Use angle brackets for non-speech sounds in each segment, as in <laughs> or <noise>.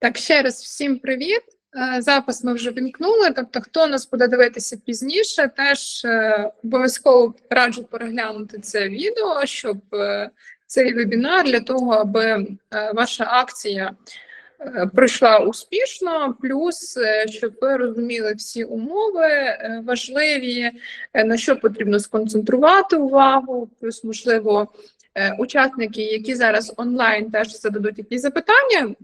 Так, ще раз всім привіт. Е, Запис ми вже вімкнули. Тобто, хто нас буде дивитися пізніше, теж е, обов'язково раджу переглянути це відео, щоб е, цей вебінар для того, аби ваша акція пройшла успішно, плюс щоб ви розуміли всі умови важливі, на що потрібно сконцентрувати увагу, плюс, можливо, учасники, які зараз онлайн теж зададуть якісь запитання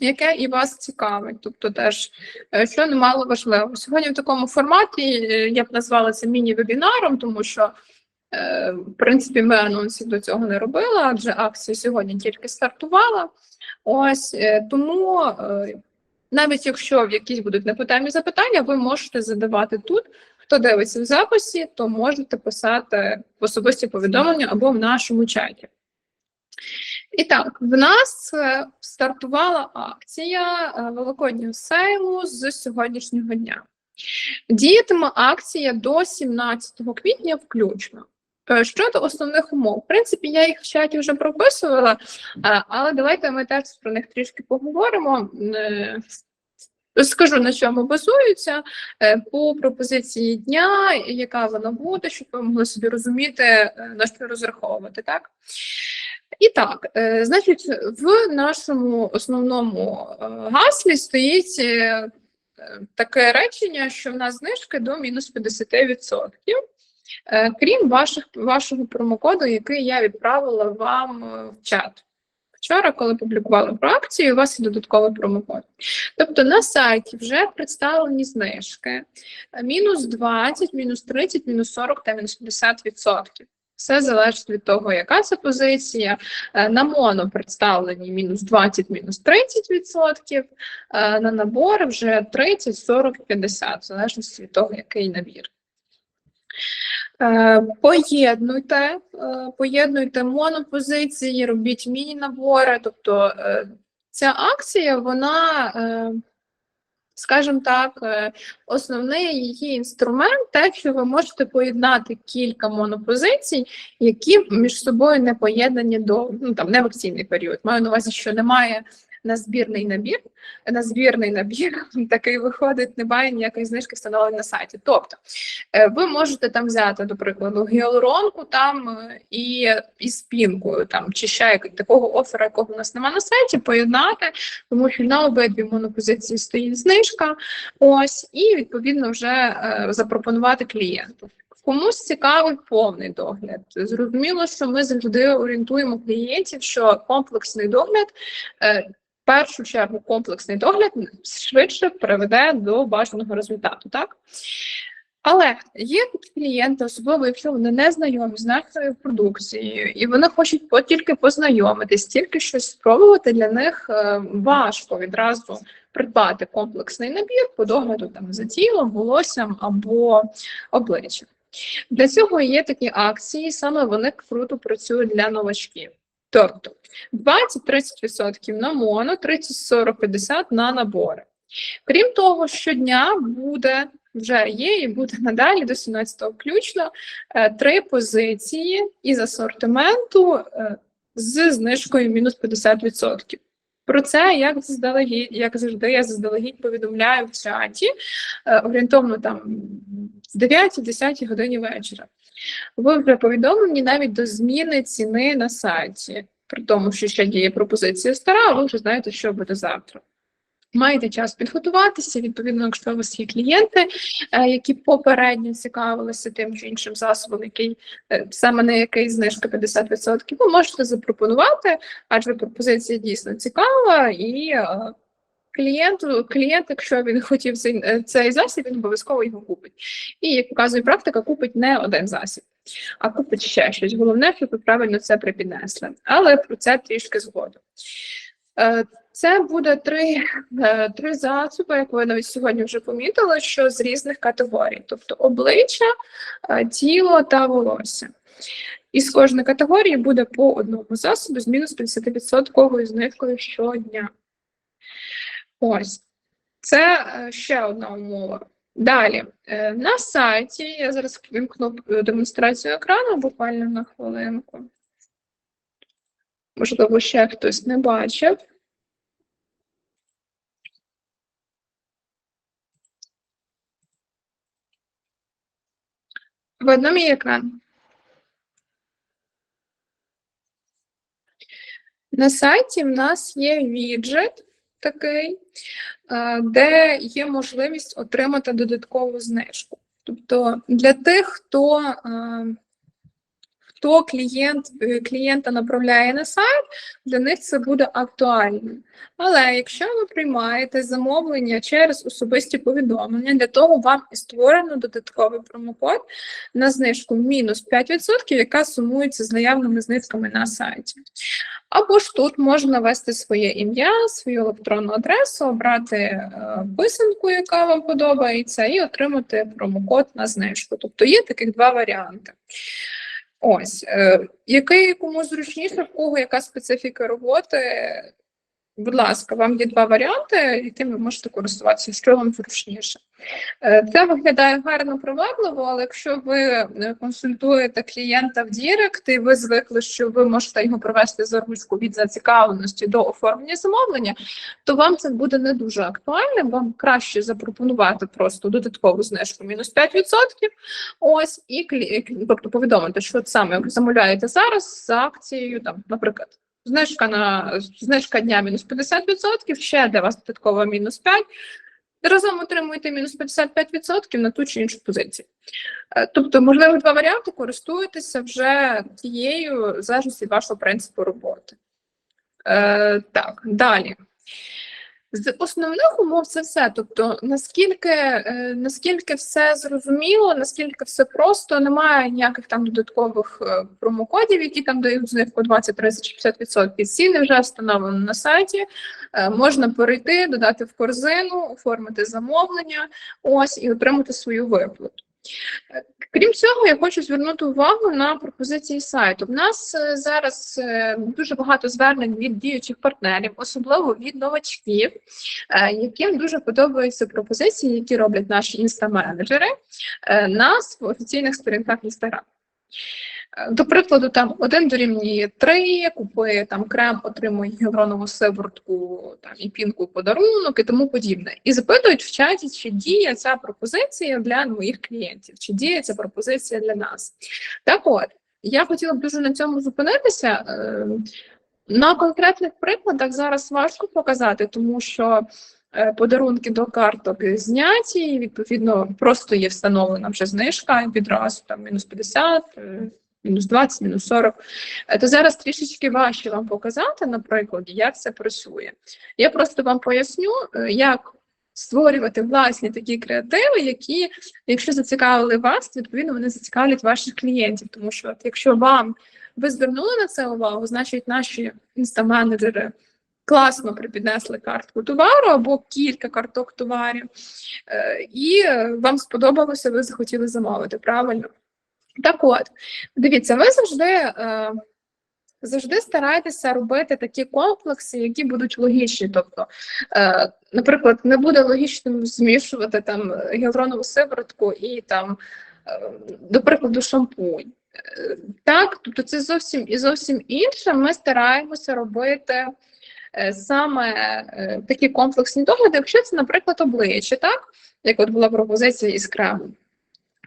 яке і вас цікавить, тобто теж е, що немало важливо. Сьогодні в такому форматі е, я б назвала це міні-вебінаром, тому що е, в принципі ми анонсів до цього не робили, адже акція сьогодні тільки стартувала. Ось е, тому е, навіть якщо в якісь будуть непитемні запитання, ви можете задавати тут. Хто дивиться в записі, то можете писати в особисті повідомлення або в нашому чаті. І так, в нас е, стартувала акція е, Великоднього сейлу з сьогоднішнього дня. Діятиме акція до 17 квітня включно. Е, Щодо основних умов, в принципі, я їх в чаті вже прописувала, але давайте ми теж про них трішки поговоримо. Скажу, на чому базуються е, по пропозиції дня, яка вона буде, щоб ви могли собі розуміти, е, на що розраховувати, так? І так, е, значить, в нашому основному гаслі стоїть таке речення, що в нас знижки до мінус 50%, е, крім ваших, вашого промокоду, який я відправила вам в чат. Вчора, коли публікували про акцію, у вас є додатковий промокод. Тобто на сайті вже представлені знижки мінус 20, мінус 30, мінус 40 та мінус 50%. Все залежить від того, яка це позиція. Е, На моно представлені мінус 20, мінус 30 відсотків, е, на набори вже 30, 40, 50, в залежності від того, який набір. Е, Поєднуйте, е, поєднуйте монопозиції, робіть міні-набори. Тобто е, ця акція, вона, скажімо так, основний її інструмент, те, що ви можете поєднати кілька монопозицій, які між собою не поєднані до ну там не в акційний період. Маю на увазі, що немає на збірний набір. На збірний набір <laughs> такий виходить, немає ніякої знижки встановлені на сайті. Тобто е, ви можете там взяти, до прикладу, гіалуронку там е, і, і спінку, там чи ще такого офера, якого у нас немає на сайті, поєднати, тому що на обидві монопозиції стоїть знижка. Ось, і відповідно вже е, запропонувати клієнту. Комусь цікавий повний догляд. Зрозуміло, що ми завжди орієнтуємо клієнтів, що комплексний догляд, першу чергу, комплексний догляд швидше приведе до бажаного результату, так? Але є клієнти, особливо якщо вони не знайомі з нашою продукцією, і вони хочуть тільки познайомитись, тільки щось спробувати. Для них е, важко відразу придбати комплексний набір по догляду там за тілом, волоссям або обличчям. Для цього є такі акції, саме вони круто працюють для новачків. Тобто 20-30% на моно, 30, 40, 50 на набори. Крім того, щодня буде, вже є і буде надалі до 17-го включно е, три позиції із асортименту е, з знижкою мінус 50%. Про це як заздалегідь, як завжди, я заздалегідь повідомляю в чаті е, орієнтовно там з 9-10 годині вечора. Ви вже повідомлені навіть до зміни ціни на сайті, при тому, що ще діє пропозиція стара, ви вже знаєте, що буде завтра. Маєте час підготуватися. Відповідно, якщо у вас є клієнти, е, які попередньо цікавилися тим чи іншим засобом, який е, саме на який знижка 50%, ви можете запропонувати, адже пропозиція дійсно цікава, і е, клієнту, клієнт, якщо він хотів цей, засіб, він обов'язково його купить. І як показує практика, купить не один засіб, а купить ще щось. Головне, щоб ви правильно це припіднесли. Але про це трішки згодом. Це буде три, е, три засоби, як ви навіть сьогодні вже помітили, що з різних категорій, тобто обличчя, е, тіло та волосся. І з кожної категорії буде по одному засобу з мінус 50% знижкою щодня. Ось. Це е, ще одна умова. Далі, на сайті, я зараз вимкну демонстрацію екрану буквально на хвилинку. Можливо, ще хтось не бачив. Видно мій екран? На сайті в нас є віджит такий, е, де є можливість отримати додаткову знижку. Тобто для тих, хто е, хто клієнт е, клієнта направляє на сайт, для них це буде актуальним. Але якщо ви приймаєте замовлення через особисті повідомлення, для того вам і створено додатковий промокод на знижку мінус 5%, яка сумується з наявними знижками на сайті. Або ж тут можна ввести своє ім'я, свою електронну адресу, обрати е, писанку, яка вам подобається, і отримати промокод на знижку. Тобто є таких два варіанти. Ось, е, який комусь зручніше, в кого яка специфіка роботи. Будь ласка, вам є два варіанти, яким ви можете користуватися, що вам зручніше. Е, це виглядає гарно привабливо, але якщо ви е, консультуєте клієнта в Дірект і ви звикли, що ви можете його провести за ручку від зацікавленості до оформлення замовлення, то вам це буде не дуже актуальним. Вам краще запропонувати просто додаткову знижку мінус 5%. Ось і тобто повідомити, що саме замовляєте зараз за акцією, там, наприклад. Знижка на знижка дня мінус 50%, ще для вас додатково мінус 5%. Разом отримуєте мінус 55% на ту чи іншу позицію. Е, тобто, можливо, два варіанти користуєтеся вже тією залежності вашого принципу роботи. Е, Так, далі. З основних умов це все. Тобто, наскільки е, наскільки все зрозуміло, наскільки все просто, немає ніяких там додаткових е, промокодів, які там дають знижку 20, 30 чи 50%. Ціни вже встановлені на сайті. Е, можна перейти, додати в корзину, оформити замовлення, ось і отримати свою виплату. Крім цього, я хочу звернути увагу на пропозиції сайту. У нас е, зараз е, дуже багато звернень від діючих партнерів, особливо від новачків, е, яким дуже подобаються пропозиції, які роблять наші інстаменеджери нас в офіційних сторінках Інстаграм. До прикладу, там один дорівнює три, купує там крем, отримує гіалуронову сиворотку там і пінку подарунок і тому подібне. І запитують в чаті, чи діє ця пропозиція для моїх клієнтів, чи діє ця пропозиція для нас. Так от, я хотіла б дуже на цьому зупинитися. Е, на конкретних прикладах зараз важко показати, тому що е, подарунки до карток зняті, відповідно просто є встановлена вже знижка відразу там мінус 50, мінус 20, мінус 40, е, то зараз трішечки важче вам показати, наприклад, як це працює. Я просто вам поясню, е, як створювати власні такі креативи, які, якщо зацікавили вас, відповідно вони зацікавлять ваших клієнтів. Тому що, от, якщо вам ви звернули на це увагу, значить наші інстаменеджери класно припіднесли картку товару або кілька карток товарів, е, і вам сподобалося, ви захотіли замовити правильно. Так от, дивіться, ви завжди е, завжди старайтеся робити такі комплекси, які будуть логічні. Тобто, е, наприклад, не буде логічним змішувати там гіалуронову сиворотку і там, е, до прикладу, шампунь. Так, тобто це зовсім і зовсім інше. Ми стараємося робити. Саме такі комплексні догляди, якщо це, наприклад, обличчя, так як от була пропозиція із кремом.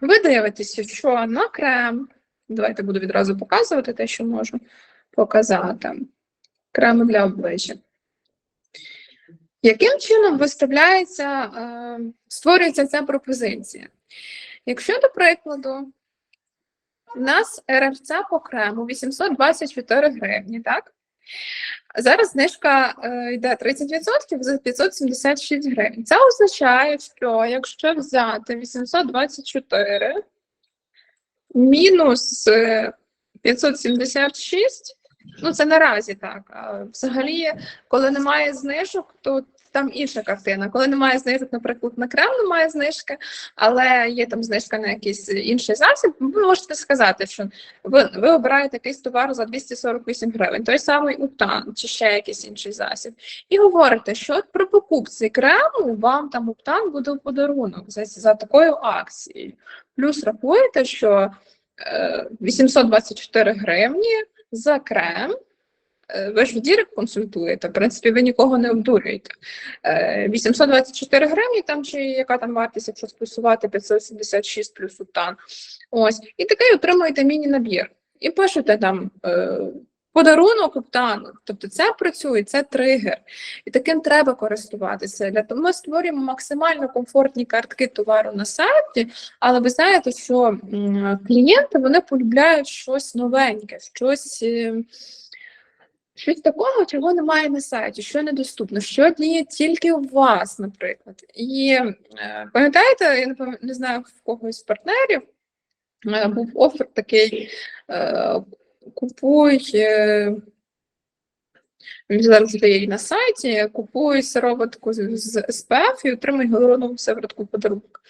Ви дивитеся, що на крем, давайте буду відразу показувати те, що можу показати. Крем для обличчя. Яким чином виставляється, е, створюється ця пропозиція? Якщо, до прикладу, у нас РФЦ по крему 824 гривні, так? Зараз знижка е, йде 30% за 576 гривень. Це означає, що якщо взяти 824 мінус 576, е, ну це наразі так. А взагалі, коли немає знижок, то там інша картина. Коли немає знижок, наприклад, на крем немає знижки, але є там знижка на якийсь інший засіб, ви можете сказати, що ви ви обираєте якийсь товар за 248 гривень, той самий уптан чи ще якийсь інший засіб, і говорите, що при покупці крему вам там уптан буде в подарунок за, за такою акцією. Плюс рахуєте, що е, 824 гривні за крем е, ви ж в Дірек консультуєте, в принципі, ви нікого не обдурюєте. Е, 824 гривні, там чи яка там вартість, якщо сплюсувати 576 плюс утан. Ось, і такий отримуєте міні-набір. І пишете там е, подарунок оптану. Тобто це працює, це тригер. І таким треба користуватися. Для того ми створюємо максимально комфортні картки товару на сайті, але ви знаєте, що клієнти вони полюбляють щось новеньке, щось. Щось такого, чого немає на сайті, що недоступно, що діє тільки у вас, наприклад. І е, пам'ятаєте, я не знаю в когось з партнерів, е, був офер такий: е, купуй. Він зараз і на сайті, купуй сироватку з СПФ і отримуй гіалуронову сиворотку в подарунок.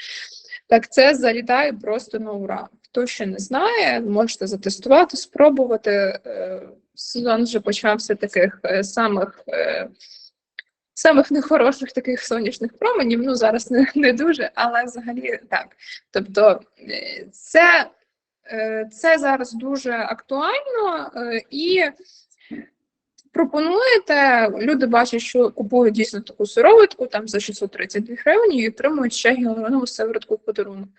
Так, це залітає просто на ура. Хто ще не знає, можете затестувати, спробувати. Сезон вже почався таких е, самих. е, Самих нехороших таких сонячних променів, ну зараз не, не дуже, але взагалі так. Тобто е, це, це зараз дуже актуально і пропонуєте, люди бачать, що купують дійсно таку сироватку там за 632 гривні і отримують ще гіалуронову сиворотку в подарунок.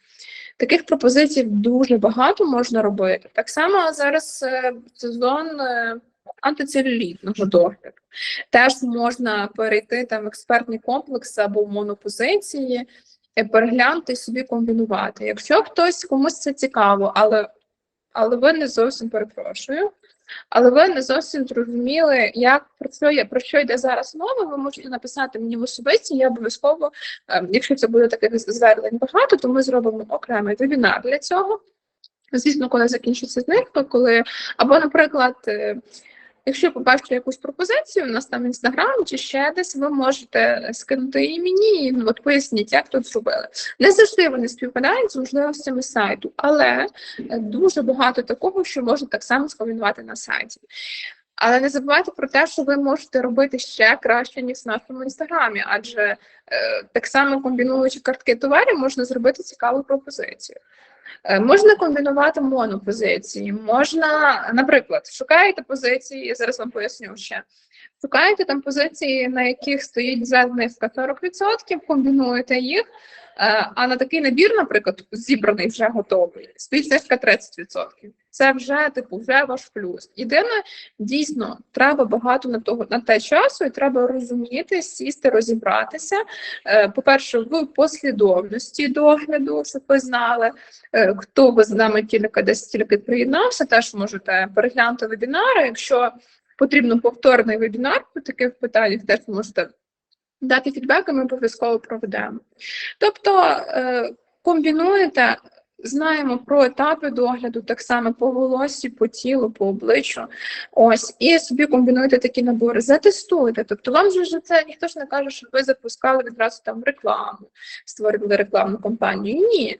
Таких пропозицій дуже багато можна робити. Так само зараз е, сезон е, антицелюлітного догляду. Теж можна перейти там в експертні комплекси або монопозиції, переглянути собі комбінувати. Якщо хтось комусь це цікаво, але, але ви не зовсім перепрошую. Але ви не зовсім зрозуміли, як працює, про що йде зараз мова. Ви можете написати мені в особисті. Я обов'язково, ем, якщо це буде таких звернень багато, то ми зробимо окремий вебінар для цього. Звісно, коли закінчиться знижка, коли або, наприклад, е, якщо побачите якусь пропозицію, у нас там інстаграм чи ще десь, ви можете скинути її мені і ну, от поясніть, як тут зробили. Не завжди вони співпадають з можливостями сайту, але е, дуже багато такого, що можна так само скомбінувати на сайті. Але не забувайте про те, що ви можете робити ще краще, ніж в нашому інстаграмі, адже е, так само комбінуючи картки товарів, можна зробити цікаву пропозицію. Е, Можна комбінувати монопозиції, можна, наприклад, шукаєте позиції, я зараз вам поясню ще. Шукаєте там позиції, на яких стоїть знижка 40%, комбінуєте їх, а на такий набір, наприклад, зібраний вже готовий, стоїть знижка 30%. Це вже типу вже ваш плюс. Єдине, дійсно, треба багато на того на те часу, і треба розуміти, сісти, розібратися. Е, По-перше, в послідовності догляду, щоб ви знали, е, хто ви з нами тільки десь тільки приєднався, теж можете переглянути вебінари. Якщо потрібно повторний вебінар по таких питаннях, теж можете дати фідбек, і ми обов'язково проведемо. Тобто е, комбінуєте. Знаємо про етапи догляду, так само по волосі, по тілу, по обличчю. Ось, і собі комбінуєте такі набори, затестуйте. Тобто вам же це ніхто ж не каже, що ви запускали відразу там рекламу, створювали рекламну кампанію. Ні.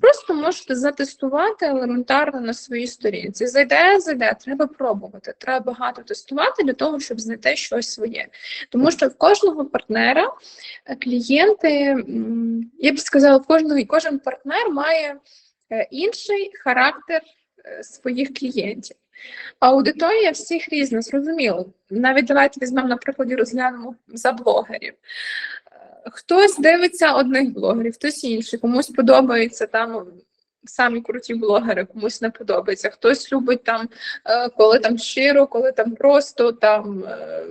Просто можете затестувати елементарно на своїй сторінці. Зайде, зайде, треба пробувати. Треба багато тестувати для того, щоб знайти щось своє. Тому що в кожного партнера е, клієнти, я б сказала, кожного кожен партнер має інший характер е, своїх клієнтів. Аудиторія всіх різна, зрозуміло. Навіть давайте візьмемо на прикладі розглянемо за блогерів. Е, Хтось дивиться одних блогерів, хтось інший, комусь подобається там самі круті блогери, комусь не подобається. Хтось любить там, е, коли там щиро, коли там просто там, е,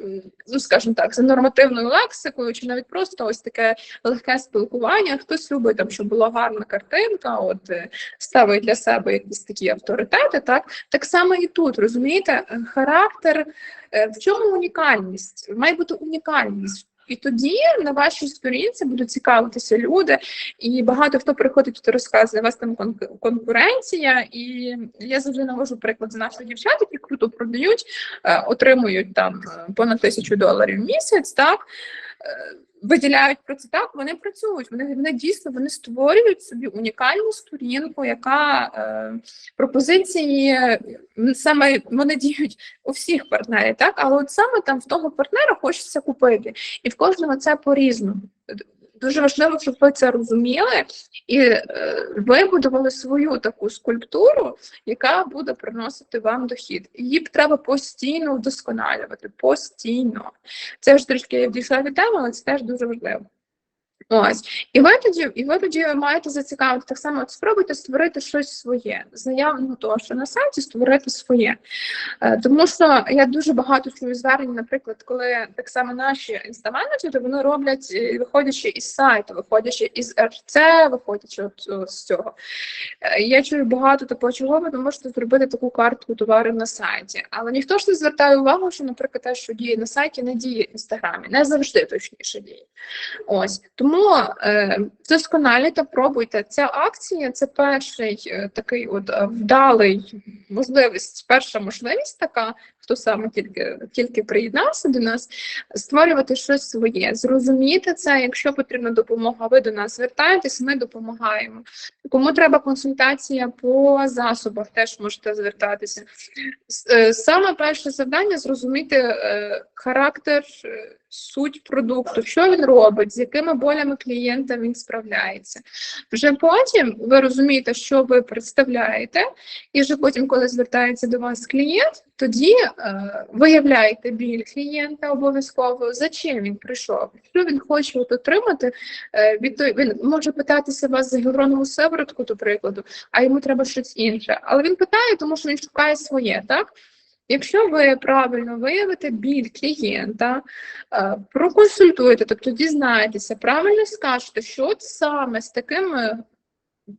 ну скажімо так, за нормативною лексикою, чи навіть просто ось таке легке спілкування. Хтось любить там, щоб була гарна картинка, от е, ставить для себе якісь такі авторитети. Так так само і тут розумієте, характер в чому унікальність? Має бути унікальність. І тоді на вашій сторінці будуть цікавитися люди, і багато хто приходить і розказує, у вас там кон- конкуренція. І я завжди навожу приклад з наших дівчат, які круто продають, е, отримують там е, понад тисячу доларів в місяць. Так виділяють про це так. Вони працюють. Вони вони дійсно вони створюють собі унікальну сторінку, яка е, пропозиції саме вони діють у всіх партнерів, так але от саме там в того партнера хочеться купити, і в кожного це по-різному. Дуже важливо, щоб ви це розуміли і е, вибудували свою таку скульптуру, яка буде приносити вам дохід. Її треба постійно вдосконалювати, постійно. Це ж трішки я відійшла від теми, але це теж дуже важливо. Ось, і ви тоді, і ви тоді маєте зацікавити так само, от спробуйте створити щось своє з наявного того, що на сайті створити своє. Е, Тому що я дуже багато чую звернень, наприклад, коли так само наші інстаменеджери вони роблять, е, виходячи із сайту, виходячи із РЦ, виходячи от, з цього. Е, Я чую багато такого, чого ви не можете зробити таку картку товарів на сайті. Але ніхто ж не звертає увагу, що, наприклад, те, що діє на сайті, не діє в інстаграмі, не завжди точніше діє. Ось тому е, вдосконалюйте, пробуйте. Ця акція це перший е, такий от е, вдалий можливість, перша можливість така, хто саме тільки, тільки приєднався до нас, створювати щось своє, зрозуміти це. Якщо потрібна допомога, ви до нас звертаєтесь, ми допомагаємо. Кому треба консультація по засобах, теж можете звертатися. Е, Саме перше завдання зрозуміти е, характер, е, суть продукту, що він робить, з якими болями клієнта він справляється. Вже потім ви розумієте, що ви представляєте, і вже потім, коли звертається до вас клієнт, тоді е, виявляєте біль клієнта обов'язково, за чим він прийшов, що він хоче от отримати. Е, від той, він може питатися вас за гіалуронову сиворотку, до прикладу, а йому треба щось інше. Але він питає, тому що він шукає своє, так? Якщо ви правильно виявите біль клієнта, е, проконсультуєте, тобто дізнаєтеся, правильно скажете, що саме з такими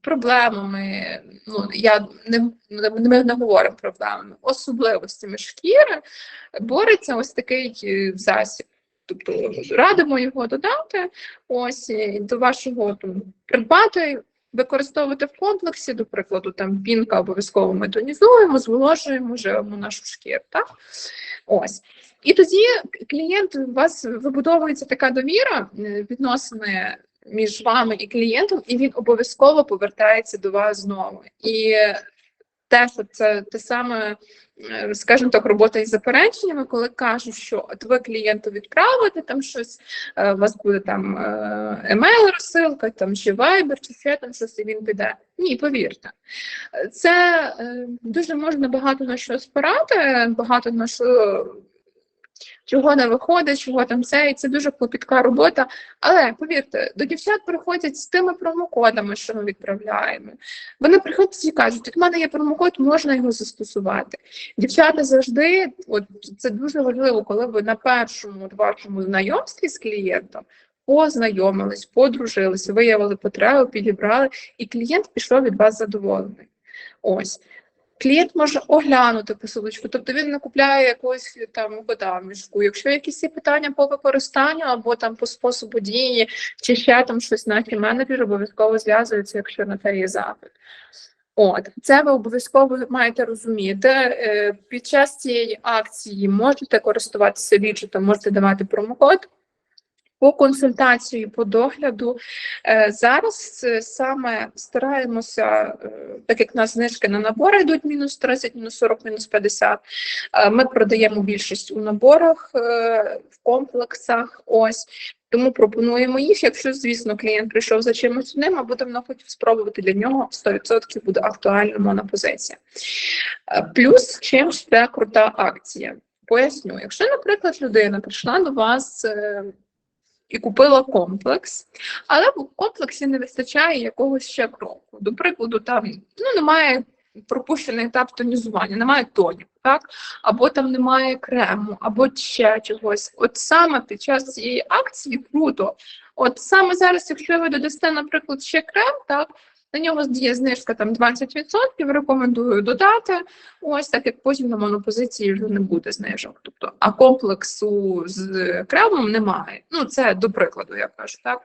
проблемами, ну я не, ми не говоримо проблемами, особливостями шкіри, бореться ось такий е, засіб. Тобто радимо його додати, ось е, до вашого там, придбати, використовувати в комплексі, до прикладу, там пінка обов'язково ми тонізуємо, зволожуємо, живемо нашу шкіру. Так? Ось. І тоді клієнт у вас вибудовується така довіра, е, відносини між вами і клієнтом, і він обов'язково повертається до вас знову. І теж це те саме, е, скажімо так, робота із запереченнями, коли кажуть, що от ви клієнту відправите там щось, е, у вас буде там е, емейл розсилка, там чи вайбер, чи ще там щось, і він піде. Ні, повірте. Це дуже можна багато на що спирати, багато на що. Чого не виходить, чого там це, і це дуже клопітка робота. Але повірте, до дівчат приходять з тими промокодами, що ми відправляємо. Вони приходять і кажуть, от в мене є промокод, можна його застосувати. Дівчата завжди, от це дуже важливо, коли ви на першому от вашому знайомстві з клієнтом познайомились, подружились, виявили потребу, підібрали, і клієнт пішов від вас задоволений. Ось. Клієнт може оглянути посилочку, тобто він не купляє якусь там вода мішку. Якщо якісь є питання по використанню або там по способу дії, чи ще там щось наші менеджери обов'язково зв'язуються, якщо на те є запит. От це ви обов'язково маєте розуміти. Е, Під час цієї акції можете користуватися віджитом, можете давати промокод. По консультації, по догляду Е, зараз е, саме стараємося, е, так як в нас знижки на набори йдуть мінус 30, мінус 40, мінус 50, е, Ми продаємо більшість у наборах, в комплексах. Ось тому пропонуємо їх. Якщо, звісно, клієнт прийшов за чимось одним, а будемо хотів спробувати для нього 100% буде актуальна монопозиція. Плюс чим це крута акція. Поясню, якщо, наприклад, людина прийшла до вас і купила комплекс, але в комплексі не вистачає якогось ще кроку. До прикладу, там ну немає пропущений етап тонізування, немає тонів, так? Або там немає крему, або ще чогось. От саме під час цієї акції круто. От саме зараз, якщо ви додасте, наприклад, ще крем, так. На нього є знижка там 20%, рекомендую додати. Ось так як потім на монопозиції вже не буде знижок. Тобто, а комплексу з кремом немає. Ну, це до прикладу, я кажу, так.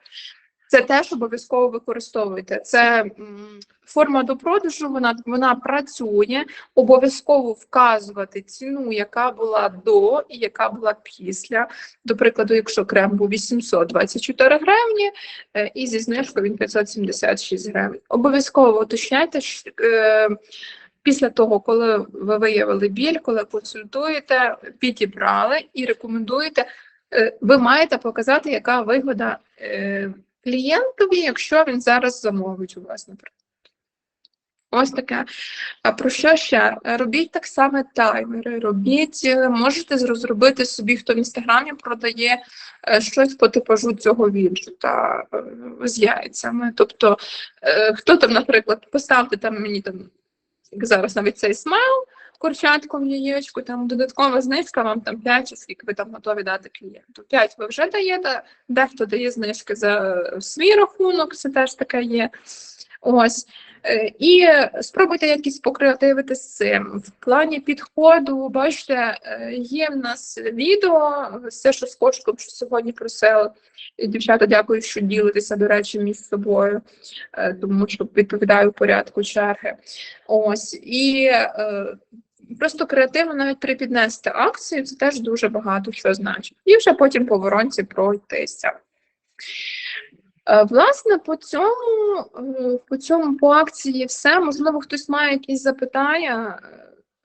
Це теж обов'язково використовуйте. Це форма до продажу, вона, вона працює, обов'язково вказувати ціну, яка була до і яка була після. До прикладу, якщо крем був 824 гривні, е, і зі знижкою він 576 гривень. Обов'язково уточняйте, що, е, після того, коли ви виявили біль, коли консультуєте, підібрали і рекомендуєте, е, ви маєте показати, яка вигода клієнтові, якщо він зараз замовить у вас, наприклад. Ось таке. А про що ще? Робіть так само таймери, робіть, е, можете розробити собі, хто в інстаграмі продає е, щось по типажу цього віджита е, з яйцями. Тобто, хто там, наприклад, поставте там мені там як зараз навіть цей смайл, курчатку яєчку, там додаткова знижка, вам там 5 чи скільки ви там готові дати клієнту. 5 ви вже даєте, дехто дає знижки за свій рахунок, це теж таке є. Ось. Е, І спробуйте якісь покреативити з цим. В плані підходу, бачите, е, є в нас відео, все, що з кошком, що сьогодні просили. Дівчата, дякую, що ділитеся, до речі, між собою, е, тому що відповідаю порядку черги. Ось. І просто креативно навіть припіднести акцію, це теж дуже багато що значить. І вже потім по воронці пройтися. Е, Власне, по цьому, е, по цьому по акції все. Можливо, хтось має якісь запитання.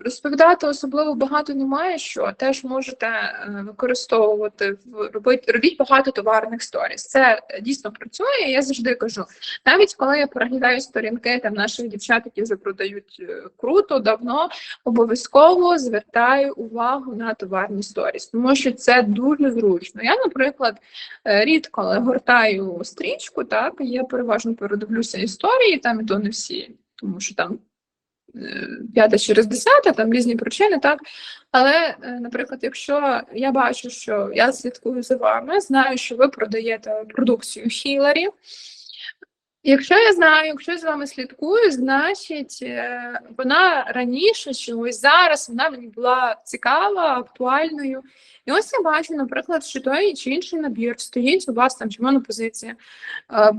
Розповідати особливо багато немає, що теж можете е, використовувати робити робіть багато товарних сторіс. Це дійсно працює. Я завжди кажу, навіть коли я переглядаю сторінки там наших дівчат, які вже продають е, круто, давно обов'язково звертаю увагу на товарні сторіс, тому що це дуже зручно. Я, наприклад, е, рідко гортаю стрічку, так я переважно передивлюся історії, там і то не всі, тому що там е, п'ята через десята, там різні причини, так. Але, е, наприклад, якщо я бачу, що я слідкую за вами, знаю, що ви продаєте продукцію Хіларі. Якщо я знаю, якщо я з вами слідкую, значить е, вона раніше чи ось зараз вона мені була цікава, актуальною. І ось я бачу, наприклад, що той чи інший набір стоїть у вас там чи монопозиція. Е,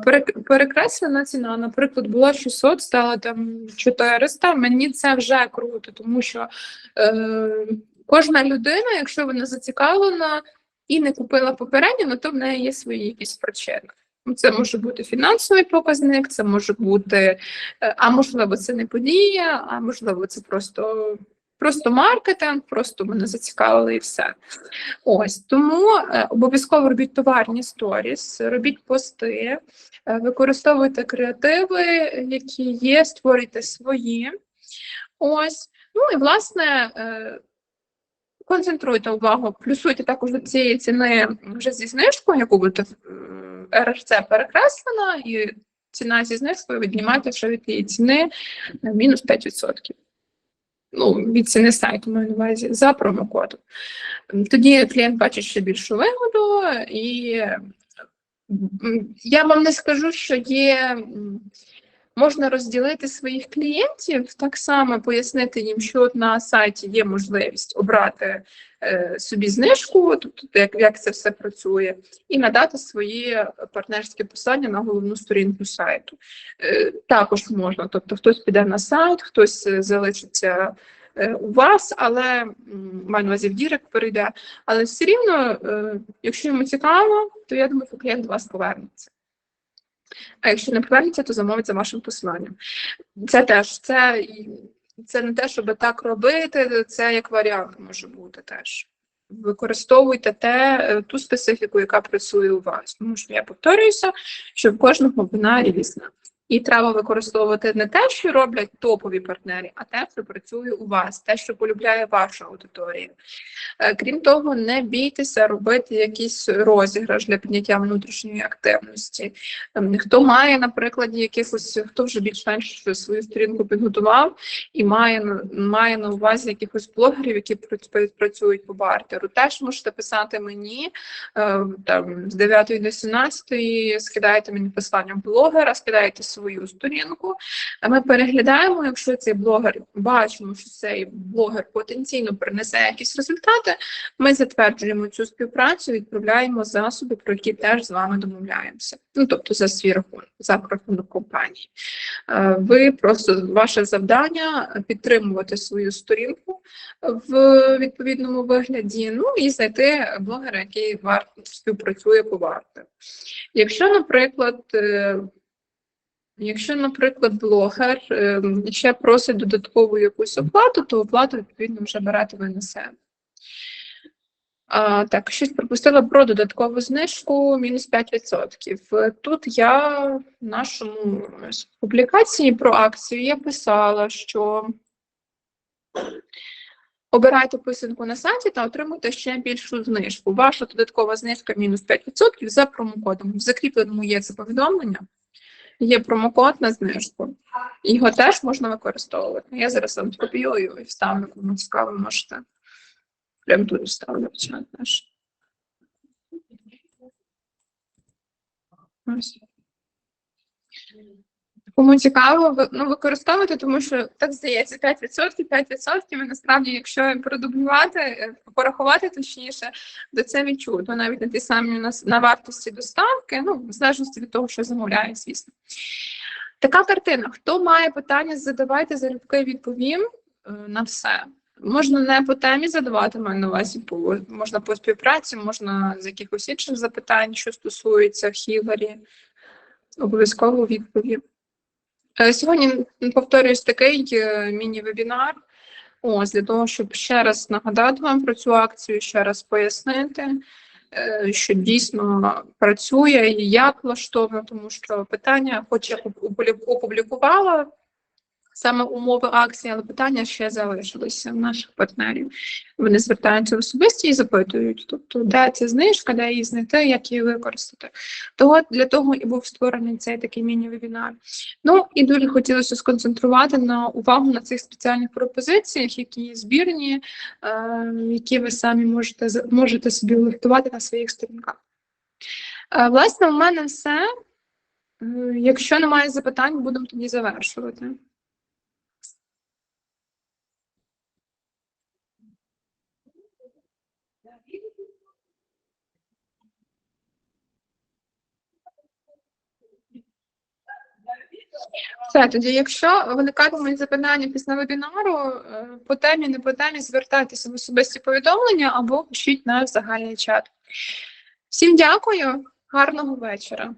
Перекреслена ціна, наприклад, була 600, стала там 400. Мені це вже круто, тому що е, кожна людина, якщо вона зацікавлена і не купила попередньо, ну то в неї є свої якісь причини. Це може бути фінансовий показник, це може бути, е, а можливо, це не подія, а можливо, це просто, просто маркетинг, просто мене зацікавили і все. Ось тому е, обов'язково робіть товарні сторіс, робіть пости, е, використовуйте креативи, які є, створюйте свої. Ось. Ну і власне. Е, Концентруйте увагу, плюсуйте також до цієї ціни вже зі знижкою, яку будете е, РРЦ перекреслена, і ціна зі знижкою віднімайте вже від тієї ціни на мінус 5%. Ну, від ціни сайту маю на увазі за промокодом. Тоді клієнт бачить ще більшу вигоду, і я вам не скажу, що є. Можна розділити своїх клієнтів, так само пояснити їм, що на сайті є можливість обрати е, собі знижку, тобто як, як це все працює, і надати свої партнерські посадня на головну сторінку сайту. Е, також можна, тобто хтось піде на сайт, хтось е, залишиться у вас, але маю на увазі в Дірект перейде. Але все рівно, якщо йому цікаво, то я думаю, що клієнт до вас повернеться. А якщо не повернеться, то замовить за вашим посиланням. Це теж це, це не те, щоб так робити, це як варіант може бути теж. Використовуйте те, е, ту специфіку, яка працює у вас. Тому що я повторююся, що в кожного вона різна. І треба використовувати не те, що роблять топові партнери, а те, що працює у вас, те, що полюбляє ваша аудиторія. Е, Крім того, не бійтеся робити якийсь розіграш для підняття внутрішньої активності. Хто має, наприклад, якихось, хто вже більш-менш свою сторінку підготував і має, має на увазі якихось блогерів, які пра- працюють по бартеру, теж можете писати мені е, там з 9 до 17, скидаєте мені посилання блогера, скидаєте свою сторінку. А ми переглядаємо, якщо цей блогер бачимо, що цей блогер потенційно принесе якісь результати, ми затверджуємо цю співпрацю, відправляємо засоби, про які теж з вами домовляємося. Ну тобто за свій рахунок, за рахунок компанії. Е, Ви просто ваше завдання підтримувати свою сторінку в відповідному вигляді, ну і знайти блогера, який співпрацює по варте. Якщо, наприклад, е, Якщо, наприклад, блогер е, ще просить додаткову якусь оплату, то оплату відповідно вже берете ви на себе. А, так, щось пропустила про додаткову знижку мінус 5%. Е, Тут я в нашому публікації про акцію я писала, що обирайте писанку на сайті та отримуйте ще більшу знижку. Ваша додаткова знижка мінус 5% за промокодом. В закріпленому є це повідомлення. Є промокод на знижку. Його теж можна використовувати. Я зараз вам скопіюю і вставлю, кому цікаво, можете. Прям тут вставлю в чат наш. Ось. Кому цікаво, ну, використовувати, тому що так здається, 5%, 5%, і насправді, якщо продублювати, е, порахувати точніше, то це відчутно навіть на ті самі на, на вартості доставки, ну, в залежності від того, що замовляє, звісно. Така картина. Хто має питання, задавайте залюбки відповім е, на все. Можна не по темі задавати маю на увазі, можна по співпраці, можна з якихось інших запитань, що стосується Хігарі. Обов'язково відповім. Е, Сьогодні повторюсь такий е, міні-вебінар. Ось для того, щоб ще раз нагадати вам про цю акцію, ще раз пояснити, е, що дійсно працює і як влаштовано, тому що питання, хоч я опублікувала саме умови акції, але питання ще залишилися в наших партнерів. Вони звертаються особисті і запитують, тобто, де ця знижка, де її знайти, як її використати. Того для того і був створений цей такий міні-вебінар. Ну і дуже хотілося сконцентрувати на увагу на цих спеціальних пропозиціях, які є збірні, е, які ви самі можете можете собі влаштувати на своїх сторінках. Е, власне, у мене все. Е, Якщо немає запитань, будемо тоді завершувати. Все, тоді, якщо виникатимуть запитання після вебінару, е, по темі, не по темі, звертайтеся в особисті повідомлення або пишіть на загальний чат. Всім дякую, гарного вечора.